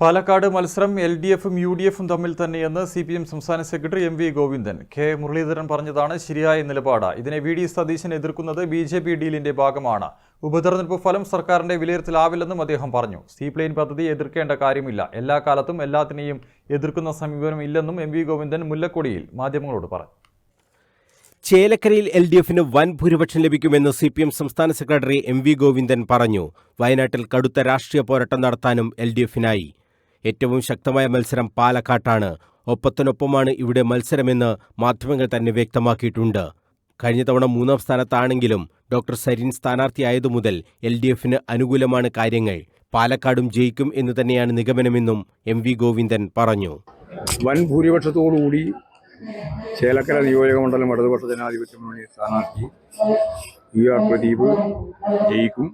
പാലക്കാട് മത്സരം L D എഫും U D എഫും തമ്മിൽ തന്നെയെന്ന് സി പി എം സംസ്ഥാന secretary M V Govindan K Muraleedharan പറഞ്ഞതാണ് ശരിയായ നിലപാട്. ഇതിനെ വി ഡി സതീശൻ എതിർക്കുന്നത് ബി ജെ പി ഡീലിന്റെ ഭാഗമാണ്. ഉപതെരഞ്ഞെടുപ്പ് ഫലം സർക്കാരിന്റെ വിലയിരുത്തലാവില്ലെന്നും അദ്ദേഹം പറഞ്ഞു. സീപ്ലെയിൻ പദ്ധതി എതിർക്കേണ്ട കാര്യമില്ല. എല്ലാ കാലത്തും എല്ലാത്തിനെയും എതിർക്കുന്ന സമീപനം ഇല്ലെന്നും എം വി ഗോവിന്ദൻ മുല്ലക്കൊടിയിൽ മാധ്യമങ്ങളോട് പറഞ്ഞു. ചേലക്കരയിൽ എൽ ഡി എഫിന് വൻ ഭൂരിപക്ഷം ലഭിക്കുമെന്ന് സി പി എം സംസ്ഥാന സെക്രട്ടറി എം വി ഗോവിന്ദൻ പറഞ്ഞു. വയനാട്ടിൽ കടുത്ത രാഷ്ട്രീയ പോരാട്ടം നടത്താനും എൽ ഡി എഫിനായി. ഏറ്റവും ശക്തമായ മത്സരം പാലക്കാട്ടാണ്. ഒപ്പത്തിനൊപ്പമാണ് ഇവിടെ മത്സരമെന്ന് മാധ്യമങ്ങൾ തന്നെ വ്യക്തമാക്കിയിട്ടുണ്ട്. കഴിഞ്ഞ തവണ മൂന്നാം സ്ഥാനത്താണെങ്കിലും ഡോക്ടർ സരിൻ സ്ഥാനാർത്ഥിയായതു മുതൽ എൽ ഡി എഫിന് അനുകൂലമാണ് കാര്യങ്ങൾ. പാലക്കാടും ജയിക്കും എന്ന് തന്നെയാണ് നിഗമനമെന്നും എം വി ഗോവിന്ദൻ പറഞ്ഞു. വൻ ഭൂരിപക്ഷത്തോടുകൂടി ചേലക്കര നിയോജകമണ്ഡലം ഇടതുപക്ഷ ജനാധിപത്യ സ്ഥാനാർത്ഥി യു ആർ പ്രദീപ് ജയിക്കും.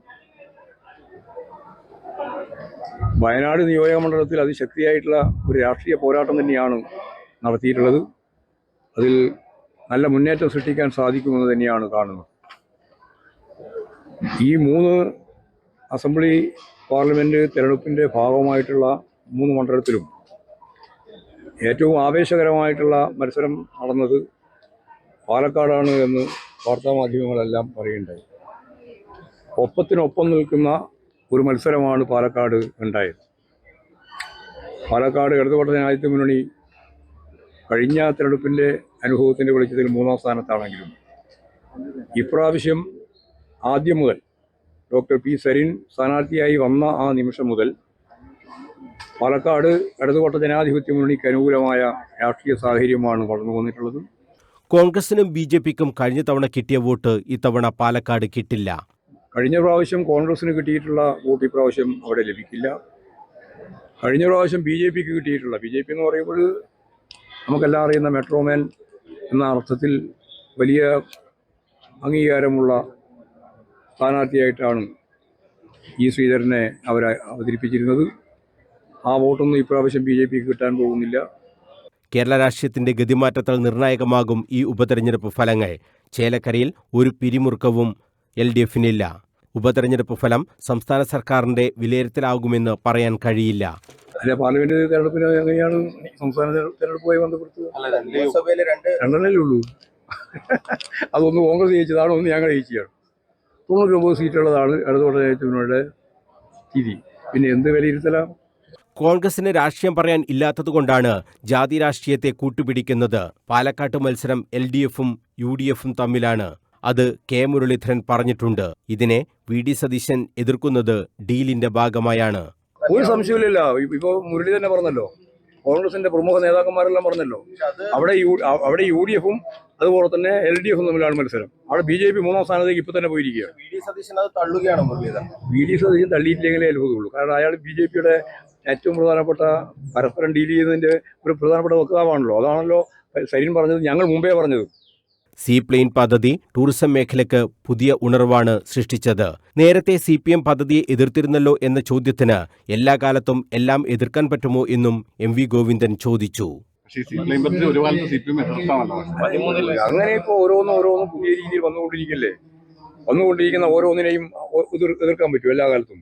വയനാട് നിയോജക മണ്ഡലത്തിൽ അതിശക്തിയായിട്ടുള്ള ഒരു രാഷ്ട്രീയ പോരാട്ടം തന്നെയാണ് നടത്തിയിട്ടുള്ളത്. അതിൽ നല്ല മുന്നേറ്റം സൃഷ്ടിക്കാൻ സാധിക്കുമെന്ന് തന്നെയാണ് കാണുന്നത്. ഈ മൂന്ന് അസംബ്ലി പാർലമെന്റ് തെരഞ്ഞെടുപ്പിന്റെ ഭാഗമായിട്ടുള്ള മൂന്ന് മണ്ഡലത്തിലും ഏറ്റവും ആവേശകരമായിട്ടുള്ള മത്സരം നടന്നത് പാലക്കാടാണ് എന്ന് വാർത്താമാധ്യമങ്ങളെല്ലാം പറയുണ്ടായി ഒപ്പത്തിനൊപ്പം നിൽക്കുന്ന ഒരു മത്സരമാണ് പാലക്കാട് ഉണ്ടായത്. പാലക്കാട് ഇടതുപക്ഷ ജനാധിപത്യ മുന്നണി കഴിഞ്ഞ തെരഞ്ഞെടുപ്പിന്റെ അനുഭവത്തിന്റെ വെളിച്ചത്തിൽ മൂന്നാം സ്ഥാനത്താണെങ്കിലും ഇപ്രാവശ്യം ആദ്യം മുതൽ ഡോക്ടർ പി സരിൻ സ്ഥാനാർത്ഥിയായി വന്ന ആ നിമിഷം മുതൽ പാലക്കാട് ഇടതുപക്ഷ ജനാധിപത്യ മുന്നണിക്ക് അനുകൂലമായ രാഷ്ട്രീയ സാഹചര്യമാണ് വളർന്നു വന്നിട്ടുള്ളത്. കോൺഗ്രസിനും ബി ജെ പിക്കും കഴിഞ്ഞ തവണ കിട്ടിയ വോട്ട് ഇത്തവണ പാലക്കാട് കിട്ടില്ല. കഴിഞ്ഞ പ്രാവശ്യം കോൺഗ്രസ്സിന് കിട്ടിയിട്ടുള്ള വോട്ട് ഇപ്രാവശ്യം അവിടെ ലഭിക്കില്ല. കഴിഞ്ഞ പ്രാവശ്യം ബി ജെ പിക്ക് കിട്ടിയിട്ടുള്ള ബി ജെ പി എന്ന് പറയുമ്പോൾ നമുക്കെല്ലാം അറിയുന്ന മെട്രോമാൻ എന്ന അർത്ഥത്തിൽ വലിയ അംഗീകാരമുള്ള സ്ഥാനാർത്ഥിയായിട്ടാണ് ഈ ശ്രീധരനെ അവർ അവതരിപ്പിച്ചിരുന്നത്. ആ വോട്ടൊന്നും ഇപ്രാവശ്യം ബി ജെ പിക്ക് കിട്ടാൻ പോകുന്നില്ല. കേരള രാഷ്ട്രീയത്തിന്റെ ഗതിമാറ്റത്തിൽ നിർണായകമാകും ഈ ഉപതെരഞ്ഞെടുപ്പ് ഫലങ്ങൾ. ചേലക്കരയിൽ ഒരു പിരിമുറുക്കവും എൽ ഡി എഫിനില്ല. ഉപതെരഞ്ഞെടുപ്പ് ഫലം സംസ്ഥാന സർക്കാരിന്റെ വിലയിരുത്തലാകുമെന്ന് പറയാൻ കഴിയില്ല. അല്ല പാർലമെന്റ് തെരഞ്ഞെടുപ്പിന് എങ്ങനെയാണ് സംസ്ഥാന തെരഞ്ഞെടുപ്പുമായി ബന്ധപ്പെടുത്തുക രണ്ടെണ്ണല്ലേ ഉള്ളൂ. അതൊന്ന് കോൺഗ്രസ് ജയിച്ചതാണ് ഒന്ന് ഞങ്ങൾ ജയിച്ചതാണ്. തൊണ്ണൂറ്റൊമ്പത് സീറ്റുള്ളതാണ് ഇടതുപക്ഷ ജയിച്ചതിനുള്ള സ്ഥിതി. പിന്നെ എന്ത് വിലയിരുത്തലാണ് കോൺഗ്രസിന് രാഷ്ട്രീയം പറയാൻ ഇല്ലാത്തതുകൊണ്ടാണ് ജാതി രാഷ്ട്രീയത്തെ കൂട്ടുപിടിക്കുന്നത്. പാലക്കാട്ട് മത്സരം എൽ ഡി എഫും യു ഡി എഫും തമ്മിലാണ്. അത് കെ. മുരളീധരൻ പറഞ്ഞിട്ടുണ്ട്. ഇതിനെ വി. ഡി. സതീശൻ എതിർക്കുന്നത് ഡീലിന്റെ ഭാഗമായാണ്. ഒരു സംശയമില്ല ഇപ്പോ മുരളി തന്നെ പറഞ്ഞല്ലോ. കോൺഗ്രസിന്റെ പ്രമുഖ നേതാക്കന്മാരെല്ലാം പറഞ്ഞല്ലോ. അവിടെ യു അവിടെ യു ഡി എഫും അതുപോലെ തന്നെ എൽ ഡി എഫും തമ്മിലാണ് മത്സരം. അവിടെ ബി ജെ പി മൂന്നാം സ്ഥാനത്തേക്ക് ഇപ്പൊ തന്നെ പോയിരിക്കുകയാണ്. വി. ഡി. സതീശൻ അത് തള്ളുകയാണ് മുരളീധരൻ. V D. സതീശൻ തള്ളിയിട്ടില്ലെങ്കിലേ അത്ഭുതമുള്ളൂ കാരണം അയാൾ ബി ജെ പിയുടെ ഏറ്റവും പ്രധാനപ്പെട്ട പരസ്പരം ഡീൽ ചെയ്യുന്നതിന്റെ ഒരു പ്രധാനപ്പെട്ട വക്താവാണല്ലോ. അതാണല്ലോ സരീൻ പറഞ്ഞത്. ഞങ്ങൾ മുമ്പേ പറഞ്ഞത്. സീപ്ലെയിൻ പദ്ധതി ടൂറിസം മേഖലയ്ക്ക് പുതിയ ഉണർവാണ് സൃഷ്ടിച്ചത്. നേരത്തെ സി പി എം പദ്ധതിയെ എതിർത്തിരുന്നല്ലോ എന്ന ചോദ്യത്തിന് എല്ലാ കാലത്തും എല്ലാം എതിർക്കാൻ പറ്റുമോ എന്നും എം വി ഗോവിന്ദൻ ചോദിച്ചു. അങ്ങനെ ഇപ്പോ ഓരോന്നും ഓരോന്നും പുതിയ രീതിയിൽ വന്നുകൊണ്ടിരിക്കില്ലേ? വന്നുകൊണ്ടിരിക്കുന്ന ഓരോന്നിനെയും എതിർക്കാൻ പറ്റും എല്ലാ കാലത്തും?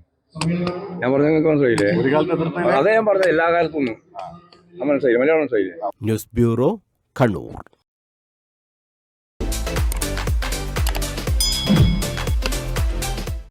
ഞാൻ പറഞ്ഞ നിങ്ങൾക്ക് മനസ്സിലായില്ലേ? ഒരു കാലത്ത് എതിർത്ത അതേ ഞാൻ പറഞ്ഞത് എല്ലാ കാലത്തും. മനസ്സിലായില്ലേ? മലയാളം മനസ്സിലായില്ലേ? News bureau Kannur.